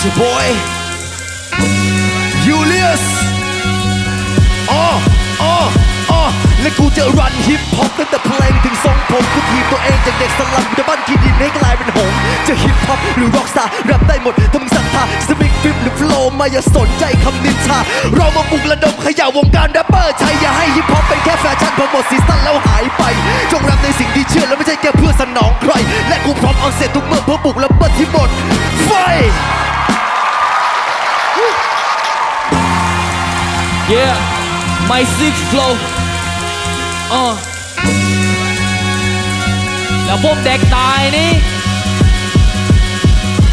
It's your boy Julius อ๋ออ๋ออ๋อและกูจะรันฮิปฮอปตั้งแต่เพลงถึงทรงผมกูทีบตัวเองจากเด็กสลัมจะบ้านกินดินให้กลายเป็นหงส์จะฮิปฮอปหรือร็อกสตาร์แรปได้หมดถ้ามึงศรัทธาจะมิกฟิปหรือโฟล์มาอย่าสนใจคำนินทาเรามาปลุกระดมขย่าวงการแรปเปอร์ใช่อย่าให้ฮิปฮอปเป็นแค่แฟชั่นพอหมดซีซั่นแล้วหายไป จงรับในสิ่งที่เชื่อและไม่ใช่แค่เพื่อสนองใคร และกูพร้อมเอาเสร็จทุกเมื่อเพื่อปลุกแรป Yeah my six flow อ่าแล้วพวกเด็กตายนี่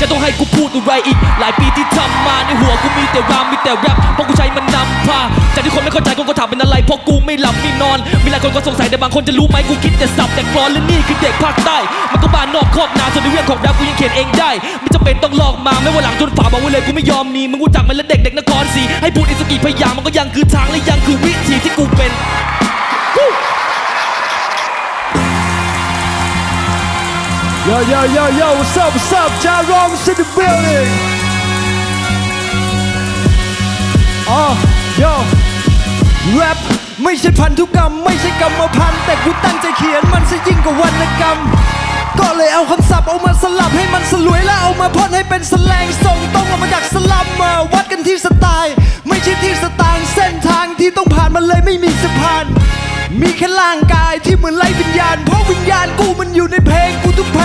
จะต้องให้กูพูดอะไรอีก หลายปีที่ทำมาในหัวกูมีแต่รามมีแต่แรปเพราะกูใช้มันนำพาจากที่คนไม่เข้าใจก็ก็ถามเป็นอะไรเพราะกูไม่หลับไม่นอนมีหลายคนก็สงสัยแต่บางคนจะรู้ไหมกูคิดแต่สับแต่กรอนและนี่คือเด็กภาคใต้ มันก็บ้านนอกครอบนาส่วนในเรื่องของแรปกูยังเขียนเองได้ไม่จำเป็นต้องหลอกมาไม่ว่าหลังจนฝาบอกไว้เลยกูไม่ยอมหนีมึงรู้จักมันและเด็กเด็กนครศรีให้พูดอีสกกี่พยางค์มันก็ยังคือทางและยังคือวิธีที่กูเป็น Yo, yo, yo, yo, what's up, what's up? Jarom's in the building. Oh, yo, rap ไม่ใช่พันธุกรรม ไม่ใช่กรรมพันธุ์แต่กูตั้งใจเขียนมันซะยิ่งกว่าวรรณกรรม ก็เลยเอาคำศัพท์เอามาสลับให้มันสลวยแล้วเอามาพ่นให้เป็นแสลงส่งตรงออกมาจากสลัมมาวัดกันที่สไตล์ ไม่ใช่ที่สตางค์เส้นทางที่ต้องผ่านมันเลยไม่มีสะพาน มีแค่ร่างกายที่เหมือนไร้วิญญาณเพราะวิญญาณกูมันอยู่ในเพลงกูทุกเพลง